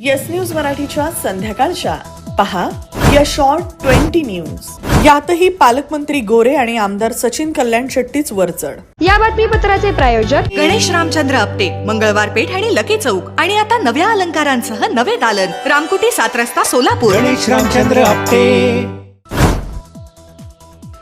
Yes news मराठीच्या संध्याकाळच्या. पहा या शॉर्ट ट्वेंटी न्यूज यातही पालकमंत्री गोरे आणि आमदार सचिन कल्याण शेट्टीच वरचढ या बातमीपत्राचे प्रायोजक गणेश रामचंद्र आपटे मंगळवार पेठ आणि लकी चौक आणि आता नव्या अलंकारांसह नवे दालन रामकुटी सात रस्ता सोलापूर. गणेश रामचंद्र आपटे.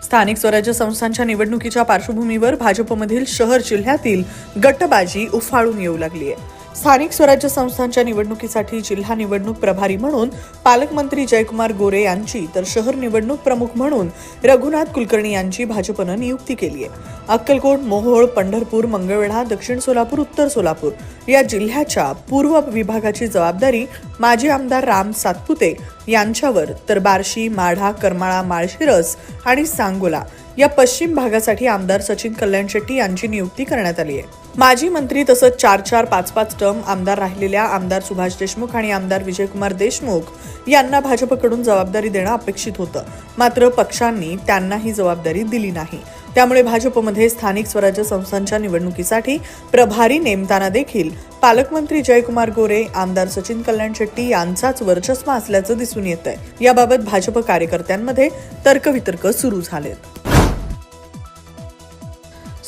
स्थानिक स्वराज्य संस्थांच्या निवडणुकीच्या पार्श्वभूमीवर भाजपमधील शहर जिल्ह्यातील गटबाजी उफाळून येऊ लागली आहे. स्थानिक स्वराज्य संस्थांच्या निवडणुकीसाठी जिल्हा निवडणूक प्रभारी म्हणून पालकमंत्री जयकुमार गोरे यांची तर शहर निवडणूक प्रमुख म्हणून रघुनाथ कुलकर्णी यांची भाजपनं नियुक्ती केली आहे. अक्कलकोट मोहोळ पंढरपूर मंगळवेढा दक्षिण सोलापूर उत्तर सोलापूर या जिल्ह्याच्या पूर्व विभागाची जबाबदारी माजी आमदार राम सातपुते यांच्यावर तर बार्शी माढा करमाळा माळशिरस आणि सांगोला या पश्चिम भागासाठी आमदार सचिन कल्याण शेट्टी यांची नियुक्ती करण्यात आली आहे. माजी मंत्री तसंच चार चार पाच पाच टर्म आमदार राहिलेल्या आमदार सुभाष देशमुख आणि आमदार विजयकुमार देशमुख यांना भाजपकडून जबाबदारी देणं अपेक्षित होतं. मात्र पक्षांनी त्यांना ही जबाबदारी दिली नाही. त्यामुळे भाजपमध्ये स्थानिक स्वराज्य संस्थांच्या निवडणुकीसाठी प्रभारी नेमताना देखील पालकमंत्री जयकुमार गोरे आमदार सचिन कल्याण शेट्टी यांचाच वर्चस्व असल्याचं दिसून येत आहे याबाबत भाजप कार्यकर्त्यांमध्ये तर्कवितर्क सुरू झालेत.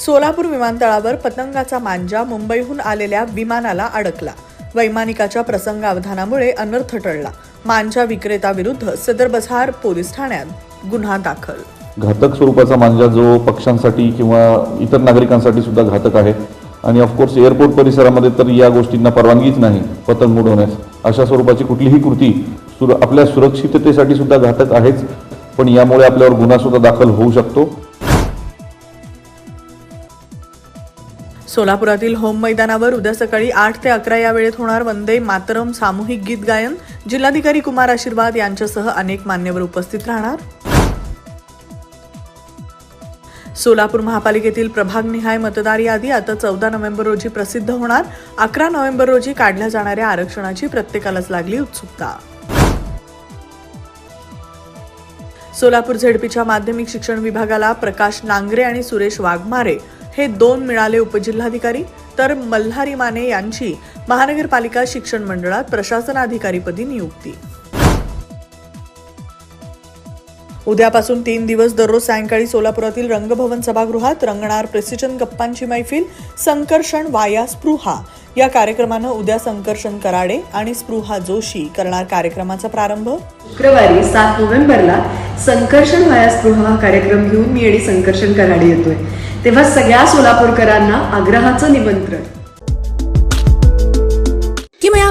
सोलापूर विमानतळावर पतंगाचा मांजा मुंबईहून आलेल्या विमानाला अडकला. वैमानिकाच्या प्रसंगावधानामुळे अनर्थ टळला. मांजा विक्रेताविरुद्ध सदर बझार पोलीस ठाण्यात गुन्हा दाखल. घातक स्वरूपाचा मांजा जो पक्ष्यांसाठी किंवा इतर नागरिकांसाठी सुद्धा घातक आहे. आणि ऑफकोर्स एअरपोर्ट परिसरामध्ये तर या गोष्टींना परवानगीच नाही पतंग उडवण्यास. अशा स्वरूपाची कुठलीही कृती सुर आपल्या सुरक्षिततेसाठी सुद्धा घातक आहेच. पण यामुळे आपल्यावर गुन्हा सुद्धा दाखल होऊ शकतो. सोलापुरातील होम मैदानावर उद्या सकाळी आठ ते अकरा या वेळेत होणार वंदे मातरम सामूहिक गीत गायन. जिल्हाधिकारी कुमार आशीर्वाद यांच्यासह अनेक मान्यवर उपस्थित राहणार. सोलापूर महापालिकेतील प्रभागनिहाय मतदार यादी आता चौदा नोव्हेंबर रोजी प्रसिद्ध होणार. अकरा नोव्हेंबर रोजी काढल्या जाणाऱ्या आरक्षणाची प्रत्येकालाच लागली उत्सुकता. सोलापूर झेडपीच्या माध्यमिक शिक्षण विभागाला प्रकाश नांगरे आणि सुरेश वाघमारे हे दोन मिळाले उपजिल्हाधिकारी. तर मल्हारी माने यांची महानगरपालिका शिक्षण मंडळात प्रशासनाधिकारीपदी नियुक्ती. उद्यापासून तीन दिवस दररोज सायंकाळी सोलापुरातील रंगभवन सभागृहात रंगणार प्रेसिजन गप्पांची मैफिल संकर्षण वाया स्पृहा. या कार्यक्रमानं उद्या संकर्षण कराडे आणि स्पृहा जोशी करणार कार्यक्रमाचा प्रारंभ. शुक्रवारी सात नोव्हेंबरला संकर्षण व्हाया स्पृहा कार्यक्रम घेऊन मी आणि संकर्षण कराडे येतोय. तेव्हा सगळ्या सोलापूरकरांना आग्रहाचं निमंत्रण.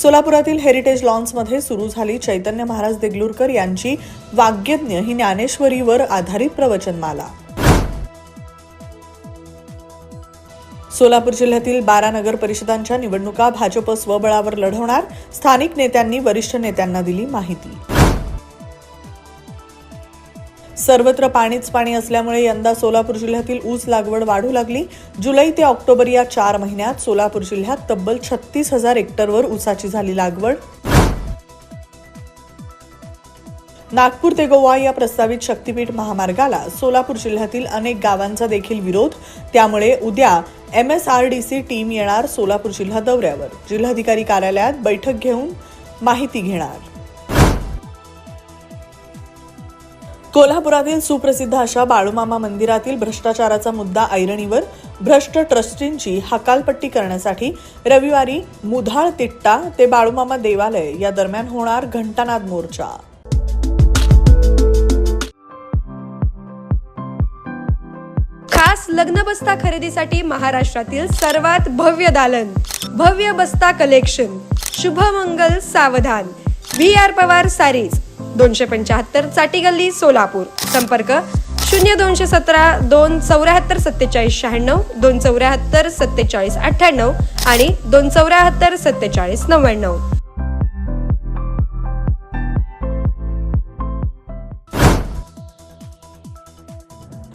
सोलापुरातील हेरिटेज लॉन्समध्ये सुरू झाली चैतन्य महाराज देगलूरकर यांची वाग्यज्ञ ही ज्ञानेश्वरीवर आधारित प्रवचनमाला. सोलापूर जिल्ह्यातील बारा नगर परिषदांच्या निवडणुका भाजप स्वबळावर लढवणार स्थानिक नेत्यांनी वरिष्ठ नेत्यांना दिली माहिती. सर्वत्र पाणीच पाणी असल्यामुळे यंदा सोलापूर जिल्ह्यातील ऊस लागवड वाढू लागली. जुलै ते ऑक्टोबर या चार महिन्यात सोलापूर जिल्ह्यात तब्बल छत्तीस हजार हेक्टरवर ऊसाची झाली लागवड. नागपूर ते गोवा या प्रस्तावित शक्तीपीठ महामार्गाला सोलापूर जिल्ह्यातील अनेक गावांचा देखील विरोध. त्यामुळे उद्या M S R D C team येणार सोलापूर जिल्हा दौऱ्यावर. जिल्हाधिकारी कार्यालयात बैठक घेऊन माहिती घेणार. कोल्हापुरातील सुप्रसिद्ध अशा बाळूमामा मंदिरातील भ्रष्टाचाराचा मुद्दा ऐरणीवर भ्रष्ट ट्रस्टींची हकालपट्टी करण्यासाठी रविवारी मुधाळ तिट्टा ते बाळूमामा देवालय या दरम्यान होणार घंटानाद मोर्चा. खास लग्न बस्ता खरेदीसाठी महाराष्ट्रातील सर्वात भव्य दालन भव्य बस्ता कलेक्शन. शुभमंगल सावधान. V R Pawar saris. दोनशे पंच्याहत्तर चाटी गल्ली सोलापूर. संपर्क शून्य दोनशे सतरा दोन चौऱ्याहत्तर सत्तेचाळीस शहाण्णव दोन चौऱ्याहत्तर सत्तेचाळीस अठ्ठ्याण्णव आणि दोन चौऱ्याहत्तर सत्तेचाळीस नव्याण्णव.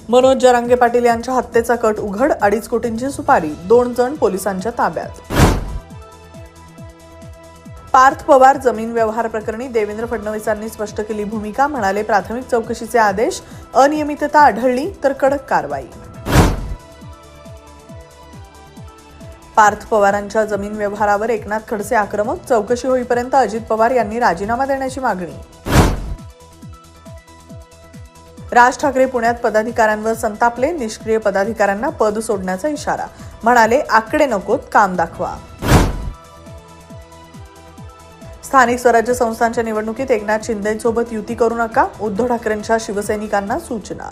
मनोज जरांगे पाटील यांच्या हत्येचा कट उघड अडीच कोटींची सुपारी दोन जण पोलिसांच्या ताब्यात. पार्थ पवार जमीन व्यवहार प्रकरणी देवेंद्र फडणवीसांनी स्पष्ट केली भूमिका म्हणाले प्राथमिक चौकशीचे आदेश अनियमितता आढळली तर कडक कारवाई. पार्थ पवारांच्या जमीन व्यवहारावर एकनाथ खडसे आक्रमक चौकशी होईपर्यंत अजित पवार यांनी राजीनामा देण्याची मागणी. राज ठाकरे पुण्यात पदाधिकाऱ्यांवर संतापले निष्क्रिय पदाधिकाऱ्यांना पद सोडण्याचा इशारा. म्हणाले आकडे नकोत काम दाखवा. स्थानिक स्वराज्य संस्थांच्या निवडणुकीत एकनाथ शिंदेसोबत युती करू नका उद्धव ठाकरेंच्या शिवसैनिकांना सूचना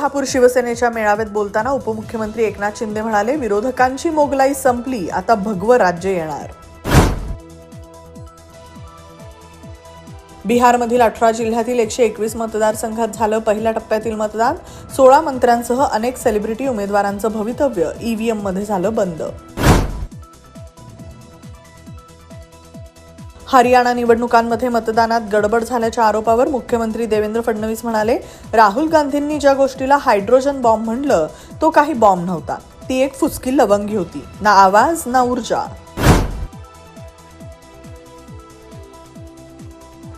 कोल्हापूर शिवसेनेच्या मेळाव्यात बोलताना उपमुख्यमंत्री एकनाथ शिंदे म्हणाले विरोधकांची मोगलाई संपली आता भगवं राज्य येणार. बिहारमधील अठरा जिल्ह्यातील एकशे एकवीस मतदारसंघात झालं पहिल्या टप्प्यातील मतदान. सोळा मंत्र्यांसह अनेक सेलिब्रिटी उमेदवारांचं भवितव्य. ईव्हीएममध्ये झालं बंद. हरियाणा निवडणुकांमध्ये मतदानात गडबड झाल्याच्या आरोपावर मुख्यमंत्री देवेंद्र फडणवीस म्हणाले राहुल गांधींनी ज्या गोष्टीला हायड्रोजन बॉम्ब म्हणलं तो काही बॉम्ब नव्हता. ती एक फुसकी लवंगी होती. ना आवाज ना ऊर्जा.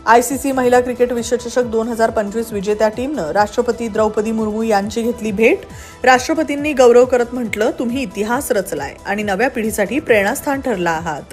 आयसीसी महिला क्रिकेट विश्वचषक दोन हजार पंचवीस विजेत्या टीमनं राष्ट्रपती द्रौपदी मुर्मू यांची घेतली भेट. राष्ट्रपतींनी गौरव करत म्हटलं तुम्ही इतिहास रचलाय आणि नव्या पिढीसाठी प्रेरणास्थान ठरला आहात.